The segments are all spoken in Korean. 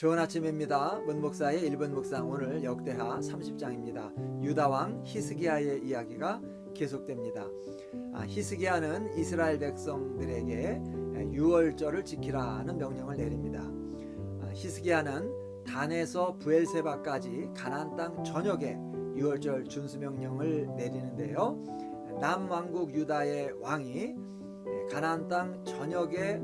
좋은 아침입니다. 문목사의 1분 묵상 오늘 역대하 30장입니다. 유다왕 히스기야의 이야기가 계속됩니다. 아, 히스기야는 이스라엘 백성들에게 유월절을 지키라는 명령을 내립니다. 아, 히스기야는 단에서 부엘세바까지 가나안 땅 전역에 유월절 준수 명령을 내리는데요. 남왕국 유다의 왕이 가나안 땅 전역에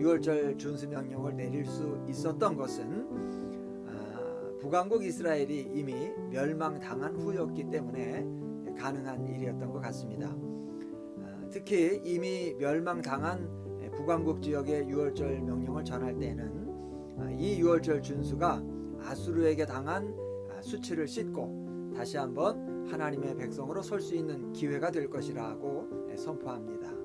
유월절 준수 명령을 내릴 수 있었던 것은 아, 북왕국 이스라엘이 이미 멸망당한 후였기 때문에 가능한 일이었던 것 같습니다. 아, 특히 이미 멸망당한 북왕국 지역의 유월절 명령을 전할 때는 아, 이 유월절 준수가 아수르에게 당한 아, 수치를 씻고 다시 한번 하나님의 백성으로 설 수 있는 기회가 될 것이라고 선포합니다.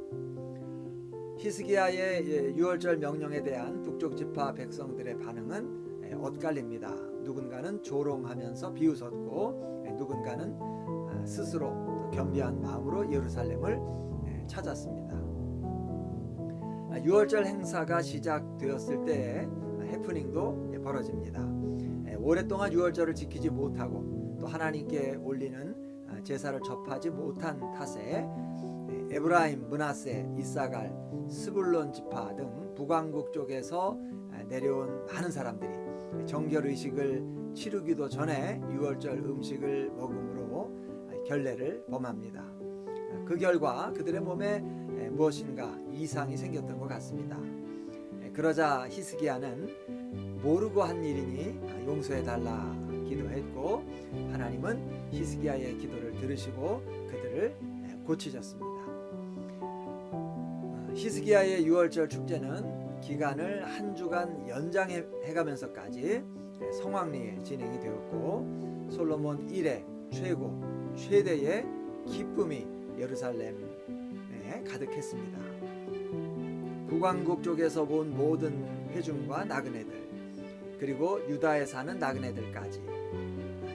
히스기야의 예, 유월절 명령에 대한 북쪽 지파 백성들의 반응은 예, 엇갈립니다. 누군가는 조롱하면서 비웃었고 예, 누군가는 아, 스스로 겸비한 마음으로 예루살렘을 예, 찾았습니다. 아, 유월절 행사가 시작되었을 때 해프닝도 예, 벌어집니다. 예, 오랫동안 유월절을 지키지 못하고 또 하나님께 올리는 아, 제사를 접하지 못한 탓에 예, 에브라임, 문하세, 이사갈, 스불론 지파 등 북왕국 쪽에서 아, 내려온 많은 사람들이 정결 의식을 치르기도 전에 유월절 음식을 먹음으로 아, 결례를 범합니다. 아, 그 결과 그들의 몸에 에, 무엇인가 이상이 생겼던 것 같습니다. 에, 그러자 히스기야는 모르고 한 일이니 아, 용서해 달라 기도했고 하나님은 히스기야의 기도를 들으시고 그들을 에, 고치셨습니다. 어, 히스기야의 유월절 축제는 기간을 한 주간 연장해 가면서까지 성황리에 진행이 되었고 솔로몬 일의 최고 최대의 기쁨이 예루살렘에 가득했습니다. 북왕국 쪽에서 온 모든 회중과 나그네들 그리고 유다에 사는 나그네들까지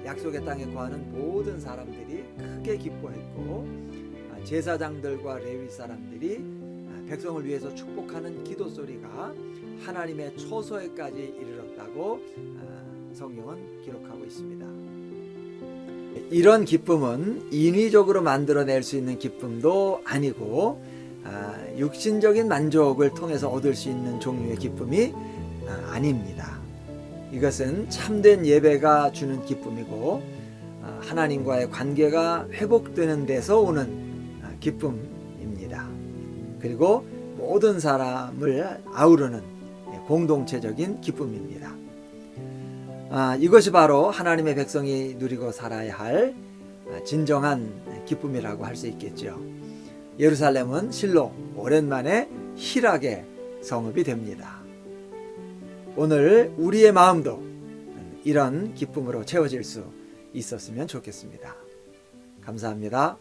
약속의 땅에 거하는 모든 사람들이 크게 기뻐했고 아, 제사장들과 레위 사람들이 아, 백성을 위해서 축복하는 기도 소리가 하나님의 처소에까지 이르렀다고 아, 성경은 기록하고 있습니다. 이런 기쁨은 인위적으로 만들어낼 수 있는 기쁨도 아니고 아, 육신적인 만족을 통해서 얻을 수 있는 종류의 기쁨이 아, 아닙니다. 이것은 참된 예배가 주는 기쁨이고 아, 하나님과의 관계가 회복되는 데서 오는 아, 기쁨입니다. 그리고 모든 사람을 아우르는 공동체적인 기쁨입니다. 아, 이것이 바로 하나님의 백성이 누리고 살아야 할 아, 진정한 기쁨이라고 할 수 있겠죠. 예루살렘은 실로 오랜만에 희락의 성읍이 됩니다. 오늘 우리의 마음도 이런 기쁨으로 채워질 수 있었으면 좋겠습니다. 감사합니다.